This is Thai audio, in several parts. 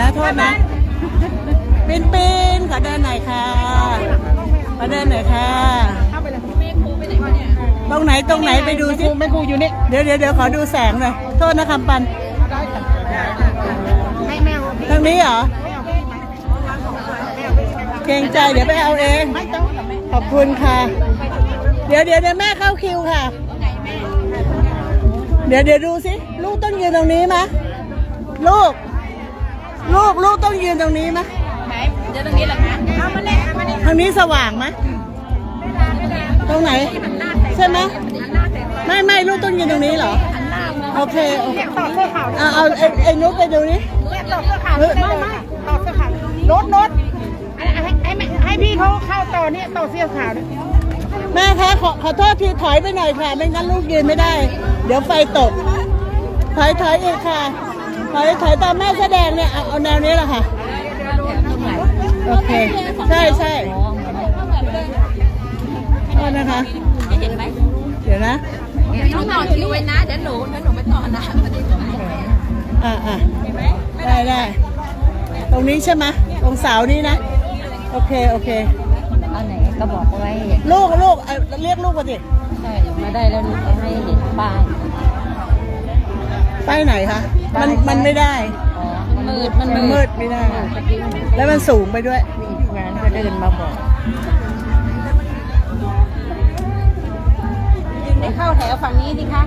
นะโทษนะปินปินขอเดินหน่อยค่ะขอเดินหน่อยค่ะตรงไหนตรงไหนไปดูสิแม่ครูอยู่นี่เดี๋ยวเดี๋ยวเดี๋ยวขอดูแสงหน่อยโทษนะคำปันไม่แมวทางนี้เหรอเกรงใจเดี๋ยวไปเอาเองไม่ต้องขอบคุณค่ะเดี๋ยวเดี๋ยวเดี๋ยวแม่เข้าคิวค่ะ เดี๋ยวเดี๋ยวดูสิลูกต้องยืนตรงนี้มะลูก ลูกลูกต้องยืนตรงนี้มะไหนเดี๋ยวตรงนี้เหรอคะเอามาเลยเอามาเลยทางนี้สว่างมะตรงไหน ใช่ไหมไม่ไม่ลูกต้องยืนตรงนี้เหรอโอเคโอเคต่อเสื้อขาวเอาเอาไอ้ไอ้นุ๊กไปดูนี่ต่อเสื้อขาวไม่ไม่ต่อเสื้อขาวรถรถให้ให้ให้พี่เขาเข้าต่อเนี่ยต่อเสื้อขาวแม่คะขอขอโทษทีถอยไปหน่อยค่ะ ไม่งั้นลูกยืนไม่ได้ เดี๋ยวไฟตกถอยถอยอีกค่ะ ถอยถอยตามแม่แสดงเนี่ยเอาเอาแนวนี้แหละค่ะโอเคใช่ใช่โทษนะคะ เห็นไหมเดี๋ยวนะต้องต่อคิวไว้นะเดี๋ยวหนูเดี๋ยวหนูไปต่อนะอ่าอ่าได้ได้ตรงนี้ใช่ไหมตรงเสานี้นะ โอเคโอเคอันไหนก็บอกเอาไว้ลูกลูกเอ่อเรียกลูกมาสิใช่มาได้แล้วลูกจะให้เห็นป้าย ป้ายไหนคะ มันมันไม่ได้อ๋อมันมืดมันมันมืดไม่ได้ตะกี้มันแล้วมันสูงไปด้วยงานก็เดินมาบอกได้เข้าแถวฝั่งนี้ดิคะ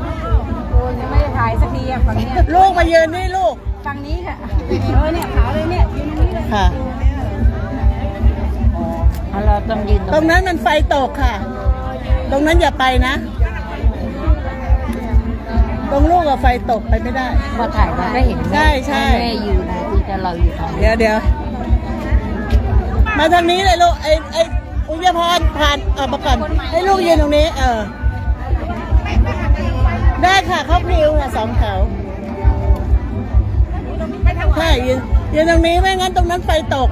โอ้ยยังไม่ได้ถ่ายสักทีอะฝั่งนี้ลูกมายืนนี่ลูกฝั่งนี้ค่ะเออเนี่ยขาวเลยเนี่ยยืนตรงนี้เลยค่ะอ๋อเราต้องยืนตรงนั้นมันไฟตกค่ะ ตรงนั้นอย่าไปนะ ตรงลูกกับไฟตกไปไม่ได้ พอถ่ายมาก็เห็นใช่ใช่ แม่ยืนที่แต่เราอยู่ตรงนี้เดี๋ยวเดี๋ยวมาทางนี้เลยลูกไอ้ไอ้อุยพรผ่านเออกมาก่อนให้ลูกยืนตรงนี้ เออ ได้ค่ะเข้าพริวค่ะสองแถวใช่ยืนยืนตรงนี้ไม่งั้นตรงนั้นไฟตก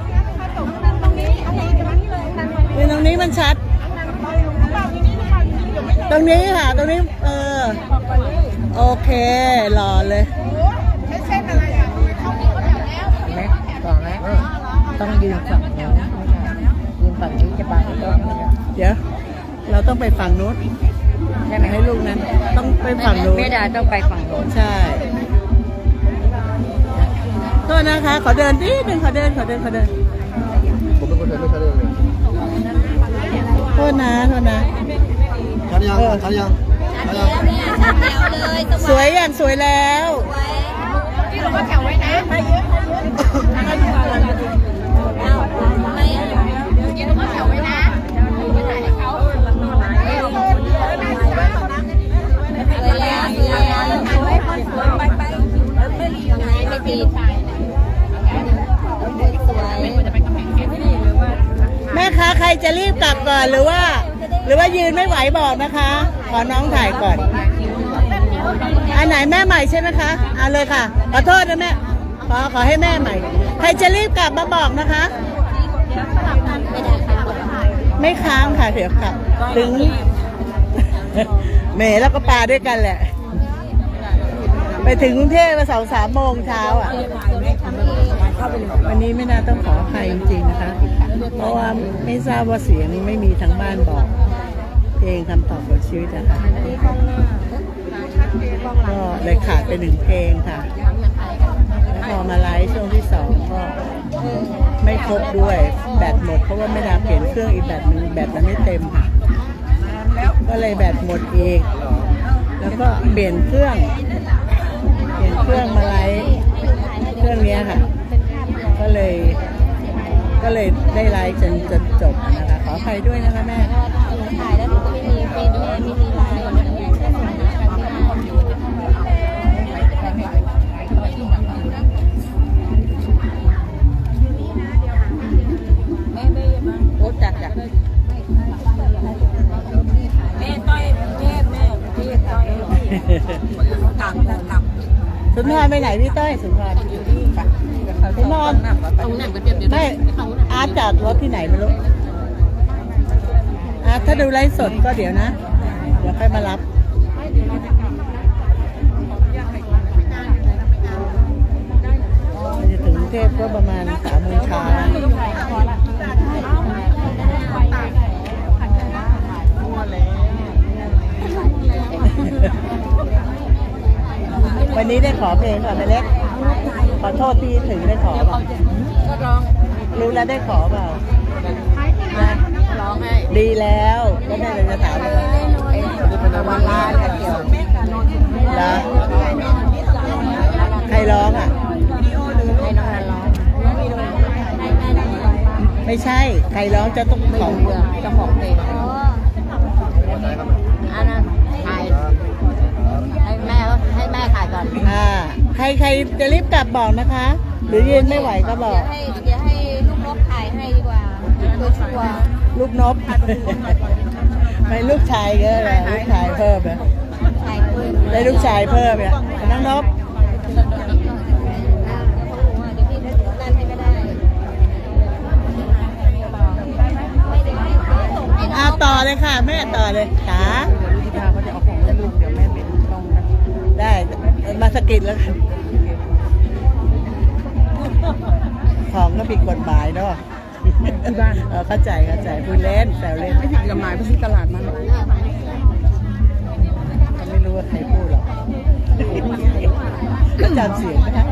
ยืนตรงนี้มันชัด ตรงนี้ค่ะ ตรงนี้เออ โอเคหล่อเลยแม่บอกแล้วต้องยืนฝั่งนู้นยืนฝั่งนี้จะบังกล้องไม่ได้เดี๋ยวเราต้องไปฝั่งนู้นใช่ไหมให้ลูกนั้น ต้องไปฝั่งนู้นแม่ดาต้องไปฝั่งนู้นใช่โทษนะคะ ขอเดินนิดนึงขอเดินขอเดินขอเดินผมเป็นคนเดินไม่ใช่เรื่องเลยโทษนะโทษนะทันยังทันยังทันยัง สวยอย่างสวยแล้วพี่ลงมาแถวไว้นะไปเยอะกินลงมาแถวไว้นะไปถ่ายให้เขาไม่ปีนแม่คะใครจะรีบกลับก่อนหรือว่า หรือว่ายืนไม่ไหวบอกนะคะ ขอน้องถ่ายก่อน อันไหนแม่ใหม่ใช่ไหมคะเอาเลยค่ะ ขอโทษนะแม่ ขอขอให้แม่ใหม่ ใครจะรีบกลับมาบอกนะคะ ไม่ค้างค่ะเดี๋ยวกลับถึงเมย์แล้วก็ปลาด้วยกันแหละ ไปถึงกรุงเทพมาสองสามโมงเช้าอะ วันนี้ไม่น่าต้องขออภัยจริงๆนะคะ เพราะว่าไม่ทราบว่าเสียงไม่มีทั้งบ้านบอก เพลงคำตอบของชีวิตนะคะ ก็เลยขาดไปหนึ่งเพลงค่ะแล้วพอมาไลฟ์ช่วงที่สองก็ไม่ครบด้วยแบตหมด เพราะว่าไม่ด้เปลี่ยนเครื่องอีกแบตหนึงแบตมันไม่เต็มค่ะ ก็เลยแบตหมดอีก แล้วก็เปลี่ยนเครื่อง เปลี่ยนเครื่องมาไลฟ์เครื่องนี้ค่ะ ก็เลยก็เลยได้ไลฟ์จนจนจบนะคะ ขออภัยด้วยนะคะแม่ถ่ายแล้วหนูก็ไม่มีเป็นแม่ไม่มีไลน์ จัดจัดแม่ต้อยแม่แม่พี่ต้อยกลับกลับสุนทรไปไหนพี่ต้อยสุนทรไปนอนตรงนั้นก็เดี๋ยวเดี๋ยวไม่อาร์ตจอดรถที่ไหนไม่รู้อาร์ตถ้าดูไลฟ์สดก็เดี๋ยวนะ เดี๋ยวค่อยมารับจะถึงเทพก็ประมาณสามโมงเช้า วันนี้ได้ขอเพลงก่อนไหมเล็ก ขอโทษที่ถึงได้ขอเปล่าก็ร้อง รู้แล้วได้ขอเปล่านะร้องให้ ดีแล้วก็ไม่เลยจะถามเลยวันลาเกี่ยวนะใครร้องอะ ไม่ใช่ ใครร้องจะต้องไม่ของรู้เรื่องเจ้าของเพลงอันนั้นถ่ายให้แม่ให้แม่ถ่ายก่อนอ่า ใครใครจะรีบกลับบอกนะคะ หรือยืนไม่ไหวก็บอกให้เดี๋ยวให้ลูกนกถ่ายให้ดีกว่าตัวชัวร์ลูกนบไม่ลูกชายก็เลยลูกชายเพิ่มเลยถ่ายคุยได้ลูกชายเพิ่มเนี่ยน้องนบ อ่าองต่อเลยค่ะแม่ต่อเลยจ๋าลูกเขาจะเอาของให้ลูกเดี๋ยวแม่เป็นช่องกันได้มาสกิดแล้วกันของก็ผิดกฎหมายเนาะที่บ้านเออเข้าใจเข้าใจพูดเล่นแซวเล่นไม่ผิดกฎหมายไปซื้อตลาดมันเขาไม่รู้ว่าใครพูดหรอกก็จำเสียงได้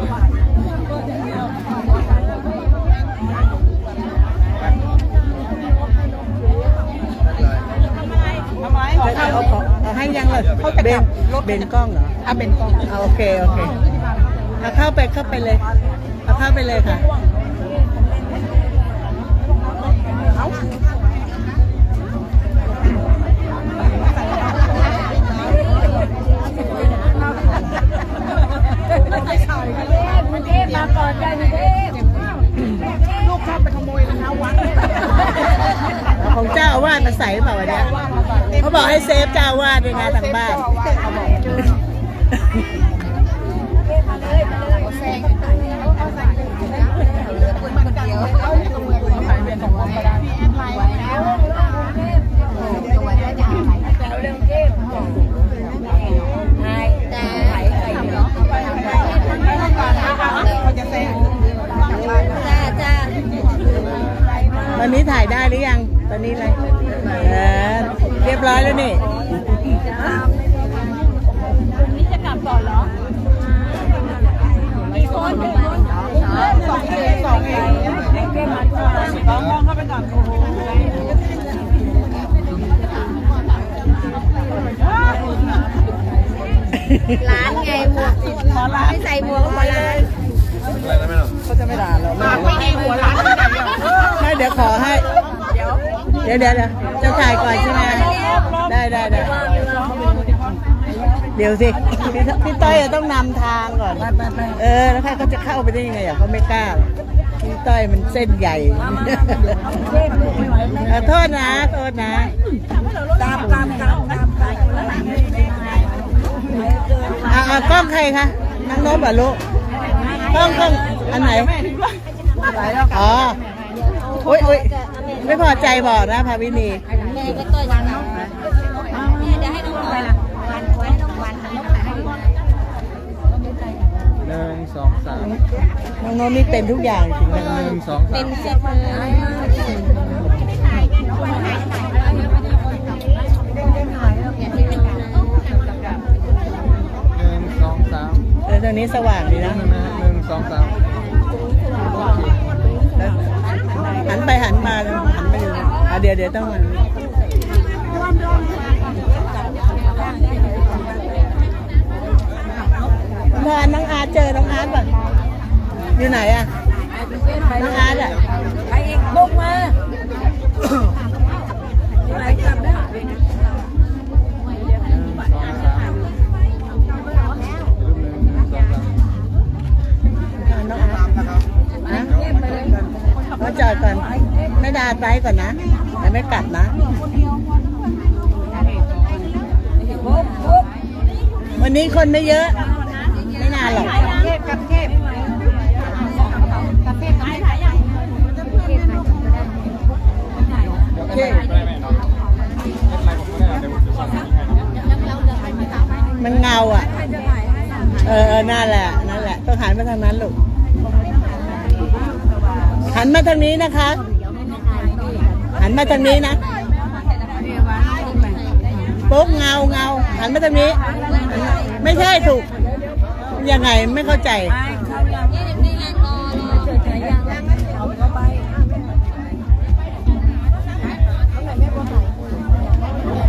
เอาเอาของเอาให้ยังเลยเบนเบนกล้องเหรออะเป็นกล้องเอาโอเคโอเคเอาเข้าไปเข้าไปเลยเอาเข้าไปเลยค่ะมาก่อนได้เทพลูกชอบไปขโมยรองเท้าวัดเอา ของเจ้าอาวาสมาใส่หรือเปล่าวันเนี้ยเขาบอกให้เซฟเจ้าอาวาสด้วยนะทางบ้านแต่ ยังตอนนี้อะไรเออเรียบร้อยแล้วนี่สองเองสองเองสองมองเข้าไปก่อนโอ้โหร้านไงหมวกไม่ใส่หมวกก็มาร้านเขาจะไม่ด่าเราไม่ดีหัวร้านใหนอะไม่เดี๋ยวขอให้ เดี๋ยวเดี๋ยวเดี๋ยวจะถ่ายก่อนใช่ไหมได้ได้ได้เดี๋ยวสิพี่พี่ต้อยจะต้องนำทางก่อน เออ แล้วใครเขาจะเข้าไปได้ยังไงอะเขาไม่กล้าหรอกพี่ต้อยมันเส้นใหญ่ขอโทษนะโทษนะ ตามตามตามตามตามอ่าอ่ากล้องใครคะนังโน้มเหรอลูกกล้องกล้องอันไหนอ๋ออุ้ยอุ้ย ไม่พอใจบอกนะพาวินีแม่ก็ตัวยังแม่เดี๋ยวให้น้องไปละวันวันน้องวันน้องไปให้หนึ่งสองสามน้องน้มนี่เป็นทุกอย่างจริงหนึ่งสองสาเป็มนเสื้อผ้าหนึ่งสองสามเออตอนนี้สว่างดีนะหนึ่งสองสามหันไปหันมานไป อยู่อะเดี๋ยวเดี๋ยวต้องมันพาน้องอาร์ตเจอน้องอาร์ตป่ะอยู่ไหนอะน้องอาร์ตอะไปอีกบุกมาไปกลับได้หนึ่งสองสามรูปหนึ่งหนึ่งสองสามพาน้องอาร์ตนะมาจอดก่อนไม่ดาไปก่อนนะ คนไม่เยอะ ไม่นานหรอกเทพกับเทพกับเทพถ่ายถ่ายยังโอเคมันเงาอะเออเออนั่นแหละ นั่นแหละ ต้องหันมาทางนั้นลูก หันมาทางนี้นะคะ หันมาทางนี้นะปุ๊กเงาเงาหันมาทางนี้ ไม่ใช่ถูก ยังไงไม่เข้าใจ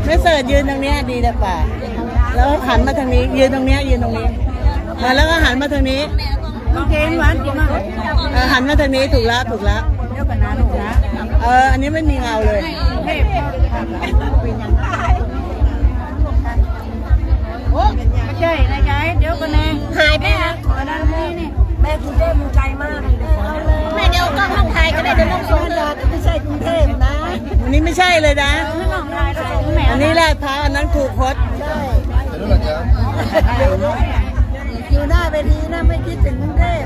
ไม่เสิร์ชยืนตรงเนี้ยดีดีกว่า แล้วหันมาทางนี้ ยืนตรงเนี้ยยืนตรงนี้มาแล้วก็หันมาทางนี้เกมหวานกินมากเออหันมาทางนี้ถูกแล้วถูกแล้วเดี๋ยวกันนะลูกนะเอออันนี้ไม่มีเงาเลย ใช่นะยายเดี๋ยวกันแน่หายไปนะขอด้านนี้นี่แม่กรุงเทพมันไกลมากเลยนะแม่เดี๋ยวกล้องลงไทยก็ได้เดี๋ยวลงส่งดาไม่ใช่กรุงเทพนะอันนี้ไม่ใช่เลยนะไม่ลงไทยเราส่งแม่อันนี้แหละพร้าวอันนั้นครูคดอยู่หน้าเวทีนะไม่คิดถึงกรุงเทพ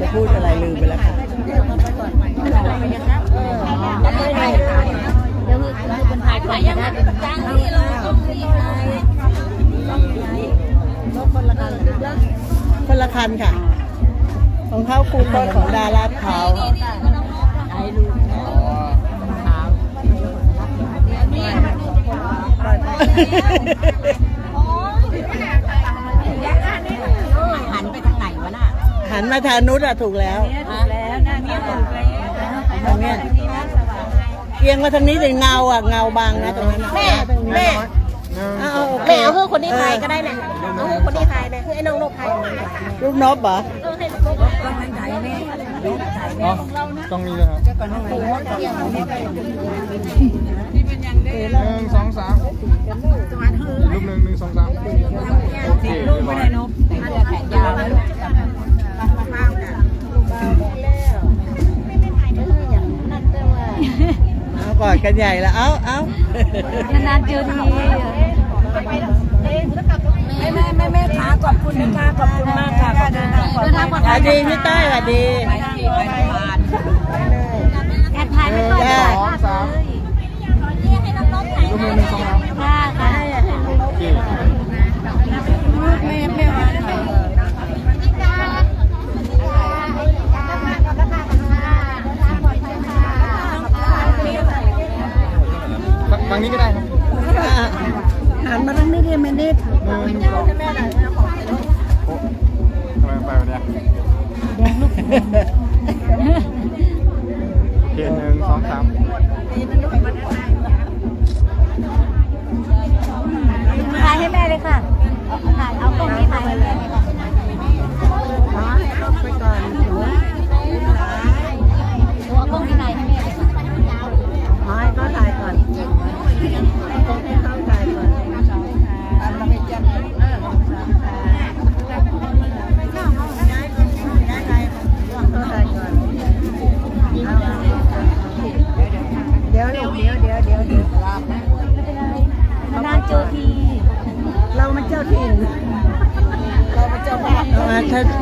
จะพูดอะไรลืมไปแล้วค่ะ เดี๋ยวคือคนไทยก่อนนะจ้างที่เราต้องรีบเลยคนละคันค่ะ ของเขาครูคดของดาราดพร้าวหันไปทางไหนวะน่ะ หันมาทางนุชอะถูกแล้วแล้วนะเนี่ยถูกแล้วทางเนี้ยเอียงมาทางนี้ถึงเงาอะเงาบางนะตรงนั้นน่ะแม่แม่เอาเอาโอเคแม่เอาคือคนที่ไทยก็ได้แหละเอาคือคนที่ไทยเลยคือไอ้น้องนกไทยรูปนบเหรอเออให้นกอ๋อต้องมีเลยครับหนึ่งสองสามรูปหนึ่งหนึ่งสองสามโอเคเรียบร้อยแขนยาวแล้วเอา กอดกันใหญ่แล้ว เอ้าเอ้านานๆเจอทีแม่แม่แม่แม่ขาขอบคุณนะคะขอบคุณมากค่ะขอบคุณมากเดินทางปลอดสภัวัยสดีพี่เต้ยสวัสดีแอดไทยไม่ต้องสองสองนกถ่ายรูปหนึ่งหนึ่งสองสามค่ะ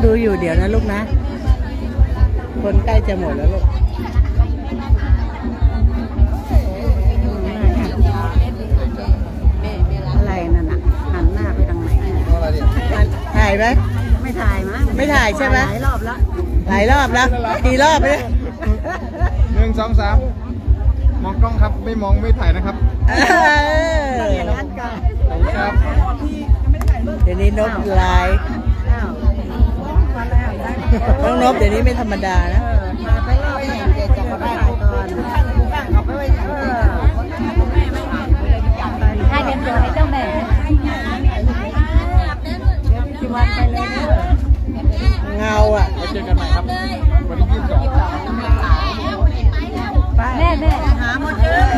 ดูอยู่เดี๋ยวนะลูกนะ คนใกล้จะหมดแล้วลูกอะไรนั่นน่ะหันหน้าไปทางไหนถ่ายไหมไม่ถ่ายมั้งไม่ถ่ายใช่ไหมหลายรอบแล้วหลายรอบแล้วกี่รอบแล้วหนึ่งสองสามมองกล้องครับไม่มองไม่ถ่ายนะครับเอองั้นก็ขอบคุณครับเดี๋ยวนี้นบลายอ้าวมาแล้ว น้องนบเดี๋ยวนี้ไม่ธรรมดานะมาไปรอบเนี่ยเดี๋ยวจะมาได้ก่อนเอาไปไว้เออถ่ายเดี๋ยวเดี๋ยให้เจ้าแม่ที่วันไปเลยเด้อเงาอะไว้เจอกันใหม่ครับวันที่ยี่สิบสองแม่แม่หาหมดเลย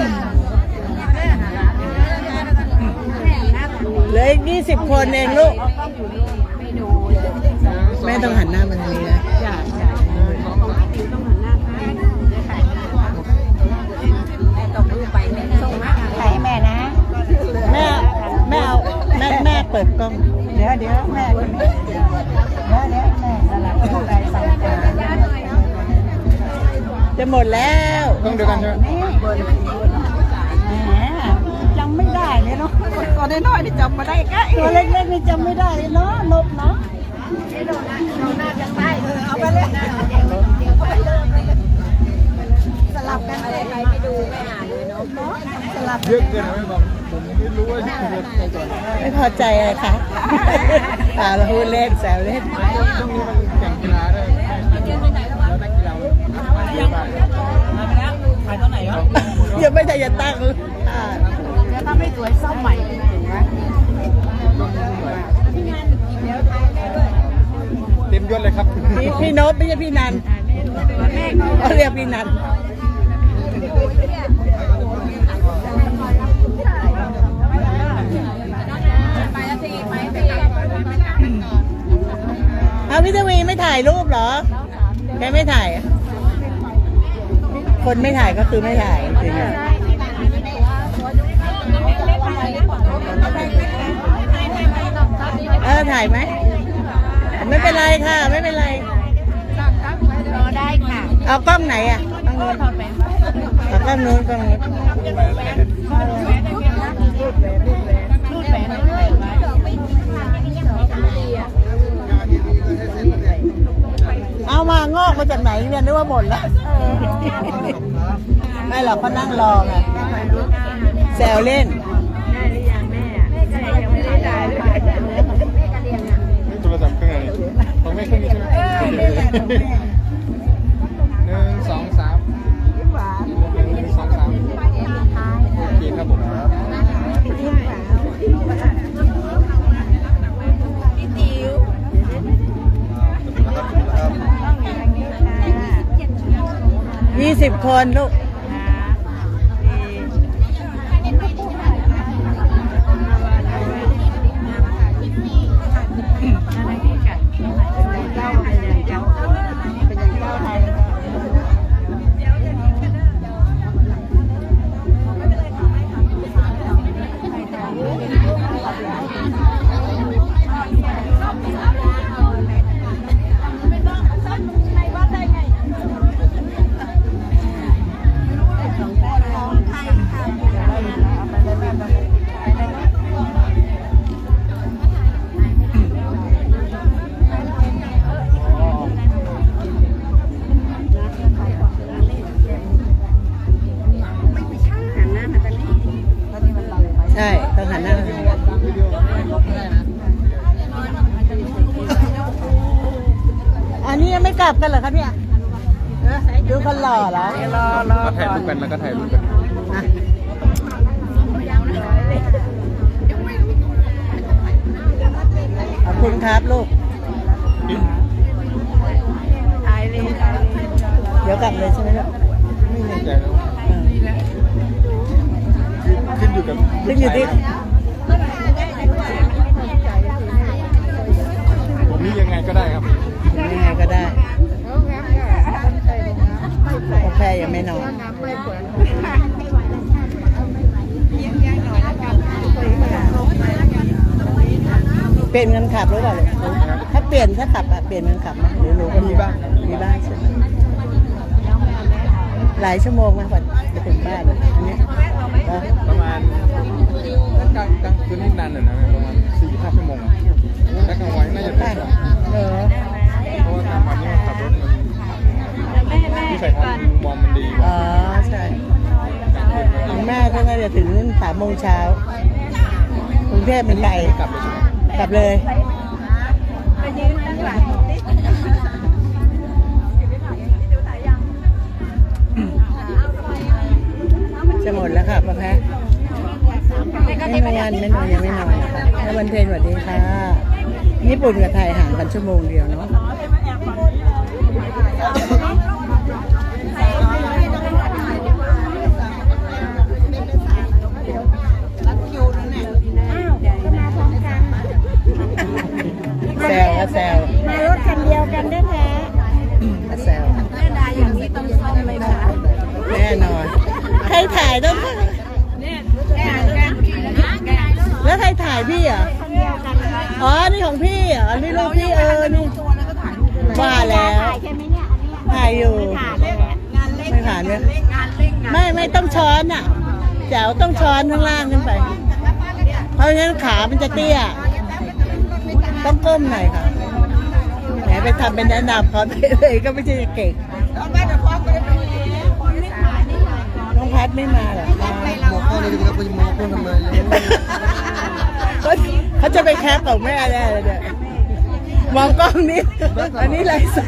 เหลืออีกยี่สิบคนเองลูก หมดแล้วต้องเดียวกันใช่ไหมจำไม่ได้เนยเนาะตัวน้อยๆนี่จำมาได้กะตัวเล็กๆนี่จำไม่ได้เนาะลบเนาะยสลับกันเลยไปไปดูไปหาเลยเนาะสลับเยอะเกินไปบอกผมไม่รู้ว่าจะไม่พอใจอะไรคะป่าเรพูดเล่นแซวเล่นช่งนี้มันแข่งกีฬาด้แล้วนักกีฬา เยอะมากยังไม่ได้จะตั้งอ่าแล้วถ้าไม่สวยซ่อมใหม่ถูกไหมเต็มยศเลยครับ พี่พี่นพไม่ใช่พี่นันเขาเรียกพี่นันเอาพี่ทวีไม่ถ่ายรูปเหรอแกไม่ถ่ายอะ คนไม่ถ่ายก็คือไม่ถ่ายจริงๆอะเออถ่ายไหมไม่เป็นไรค่ะ ไม่เป็นไรรอได้ค่ะเอากล้องไหนอะกล้องนู้นเอากล้องนู้นกล้องนู้นเอา มางอกมาจากไหนเนี่ยนึกว่าหมดแล้วไม่หรอกเขานั่งรอไงแซวเล่นโทรศัพท์เครื่องอะไรของแม่เครื่องนี้ใช่ไหม สิบคนลูก กาแฟยังไม่นอนเปลี่ยนเงินขับหรือเปล่าลูกถ้าเปลี่ยนถ้าขับอะเปลี่ยนเงินขับไหมหรือรู้ก็มีบ้างมีบ้างใช่ไหมหลายชั่วโมงนะกว่าจะถึงบ้านอันนี้ก็ประมาณกลางกลางคืนนี่นานหน่อยนะประมาณสี่ห้าชั่วโมงอะแล้วกลางวันน่าจะถึงกว่าเออเพราะว่ากลางวันนี่ขับรถมัน วิสัยทัศน์มองมันดีกอ๋ว่าอใช่ของแม่ก็น่าจะถึงสามโมงเช้ากรุงเทพเป็นไกลกลับเลยไหมกลับเลยไปยืนข้างหลังจะหมดแล้วค่ะป้าแพ้ไม่นอนไม่นอนยังไม่นอนค่ะแล้ววันเพลนสวัสดีค่ะญี่ปุ่นกับไทยห่างกันชั่วโมงเดียวเนาะ แซวก็แซวมารถคันเดียวกันได้แท้ก็แซวแม่ดาอย่างนี้ต้องซ่อมไหมคะแน่นอน ใครถ่ายต้องแม่กันแกแล้วใครถ่ายพี่เหรอะคันเดียวกันเลยอ๋อ นี่ของพี่เหรอนี่รูปพี่เออ นี่ว่าแล้วถ่ายใช่ไหมเนี่ยอันนี้ถ่ายอยู่ถ่ายเลยงานเล็กไม่ผ่านเนี่ยงานเล็กงานไม่ไม่ต้องช้อนอะแจ๋วต้องช้อนข้างล่างขึ้นไป เพราะฉะนั้นขามันจะเตี้ย ต้องก้มหน่อยค่ะแหมไปทำเป็นแนะนำเขาเลยก็ไม่ใช่จะเก่งน้องพัดไม่มาเหรอคะบอกพ่อเลยดีครับว่าจะมองพ่อทำไมเขาเขาจะไปแคปของแม่แน่เลยเนี่ยมองกล้องนี้อันนี้ไรสด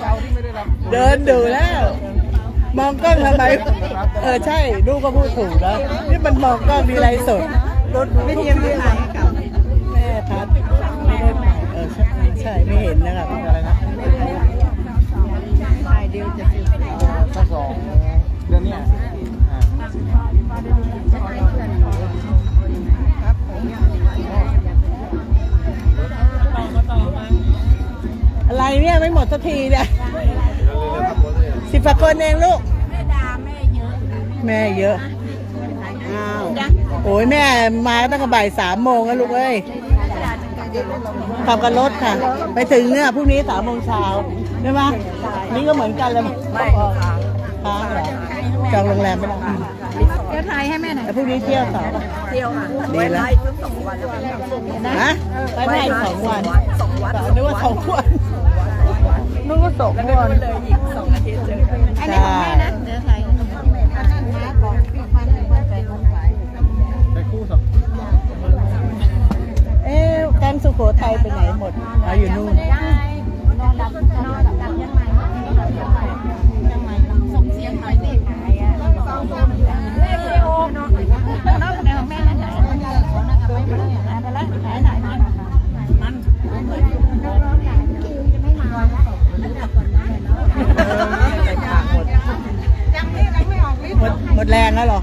เช้าที่ไม่ได้รับเดินดูแล้ว มองกล้องทำไมเออใช่ลูกก็พูดถูกนะนี่มันมองกล้องมีไรสดรถไม่เทียมที่ไหน ใช่ ไม่เห็นนะครับอะไรนะถ่ายเดียวจะข้อสองเดือนเนี้ยอ่าอะไรเนี่ยไม่หมดสักทีเนี่ยสิบกว่าคนเองลูกแม่เยอะ อ้าว โอ้ยแม่มาตั้งแต่บ่ายสามโมงแล้วลูกเอ้ย ขับกับรถค่ะ ไปถึงเนี่ยพรุ่งนี้สามโมงเช้าใช่ไหมนี่ก็เหมือนกันเลยไม่ค้างเหรอจองโรงแรมไม่ได้เดี๋ยวถ่ายให้แม่หน่อยแต่พรุ่งนี้เที่ยวต่อป่ะเที่ยวค่ะดีแล้วฮะไปได้สองวันสองวันนึกว่าสองวันนึกว่าสองวันอันนี้ของแม่นะเดี๋ยวถ่าย แกงสุโขทัยไปไหนหมดอ๋ออยู่นู่นนอนดับนอนดับยังไงยังไงส่งเสียงหน่อยสิเลขโอเนาะน้องคนไหนของแม่นั่นไหนไปละไหนไหนมันหมดหมดแรงแล้วเหรอ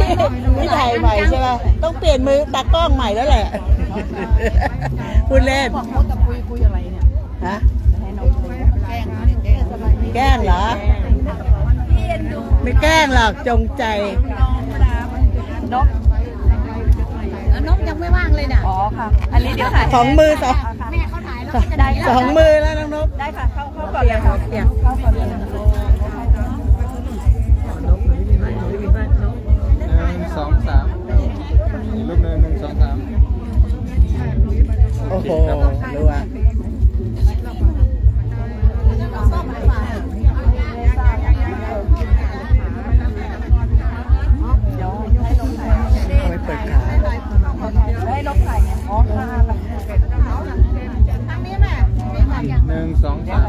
พี่พี่ถ่ายพี่พี่ถ่ายใหม่ใช่ไหมต้องเปลี่ยนมือตากล้องใหม่แล้วแหละพูดเล่นบอกมดกับคุยคุยอะไรเนี่ยฮะแกล้งแกล้งสบายแกล้งเหรอพี่เอ็นดูไม่แกล้งหรอกจงใจน้องปลานกนกยังไม่ว่างเลยน่ะอ๋อค่ะอันนี้เดี๋ยวถ่ายสองมือสองแม่เขาถ่ายแล้วก็จะได้สองมือแล้วน้องนกได้ค่ะเข้าเข้าก่อนเลยค่ะเสียงเข้าก่อนเลย สองสามรูปหนึ่งหนึ่งสองสามโอ้โหรัวเอาไปเปิดขายได้ลบถ่ายไงอ๋อค่ะหนึ่งสองสาม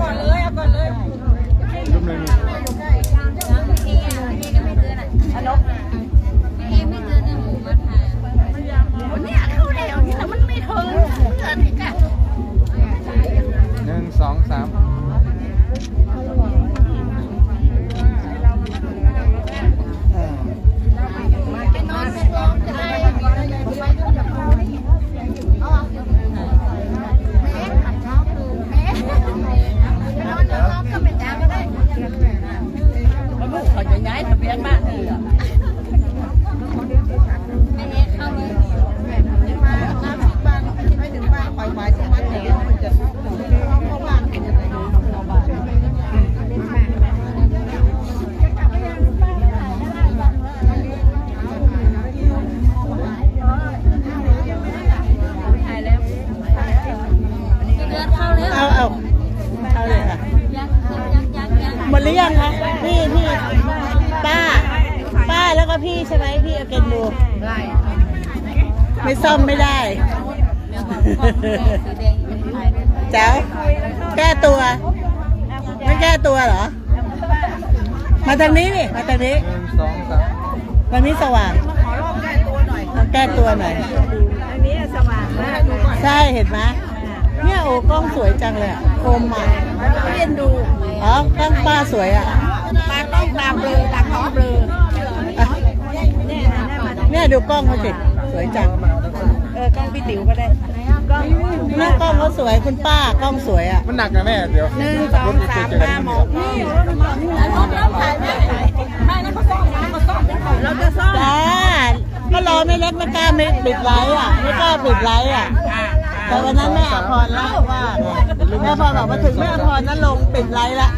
อ๋อกล้องป้าสวยอะตาต้องตาเบลอตาขอเบลออะเนี่ยนะได้มาเนี่ยดูกล้องเขาสิสวยจังเออกล้องพี่ติ๋วก็ได้ก็หน้ากล้องเขาสวยคุณป้ากล้องสวยอะมันหนักนะแม่เดี๋ยวหนึ่งสองสามห้าหกนี่เราจะซ่อมจ้าก็รอไม่เล็กไม่กล้าไม่ปิดไลฟ์อะไม่กล้าปิดไลฟ์อะ แต่วันนั้นแม่อภรเล่าว่าแม่อภรบอกมาถึงแม่อภรนั้นลงปิดไลฟ์ละ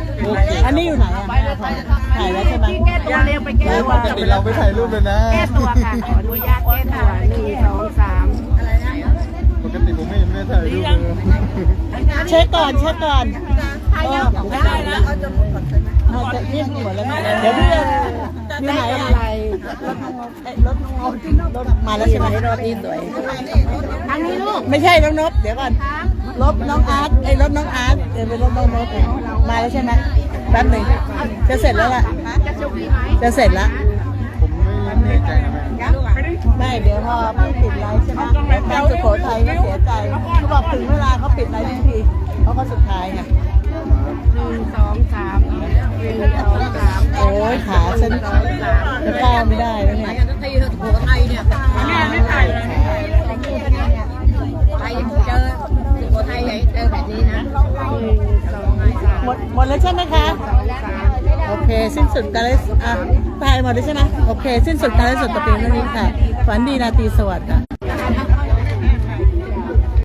อันนี้อยู่ไหนอะแม่อภรถ่ายแล้วใช่ไหมแก้ตัวเร็วไปแก้ตัวปกติเราไปถ่ายรูปเลยนะ แก้ตัวค่ะขออนุญาตแก้ตัวหนึ่งสองสามปกติผมไม่ไม่ถ่ายรูปเลยเช็คก่อนเช็คก่อนเออได้แล้วเอาจะรีบหมดแล้วแม่เดี๋ยวพี่จะอยู่ไหนอะเอ้ย รถน้องรถมาแล้วใช่ไหมรถนี้สวยทางนี้ลูกไม่ใช่น้องนบเดี๋ยวก่อนรถน้องอาร์ตไอ้รถน้องอาร์ตเดี๋ยวเป็นรถน้องนบมาแล้วใช่ไหมแป๊บหนึ่งจะเสร็จแล้วล่ะจะสุขีไหมจะเสร็จแล้วไม่แน่ใจนะแม่ไม่เดี๋ยวพอพี่ปิดไลฟ์ใช่ไหมแล้วแฟนสุโขทัยก็เสียใจเขาบอกถึงเวลาเขาปิดไลฟ์ทุกทีเขาก็สุดท้ายไงหนึ่งสองสาม โอ้ยขาฉันจะก้าวไม่ได้แล้วเนี่ยไทยสุโขทัยเนี่ยแม่ไม่ถ่ายเลยไทยเจอสุโขทัยใหญ่เจอแบบนี้นะหนึ่งสองสามหมดหมดแล้วใช่ไหมคะ โอเค สิ้นสุดการไลฟ์อะถ่ายหมดแล้วใช่ไหมโอเค สิ้นสุดการไลฟ์สดตะเพียงเท่านี้ค่ะ ฝันดีราตีสวัสดิ์ค่ะ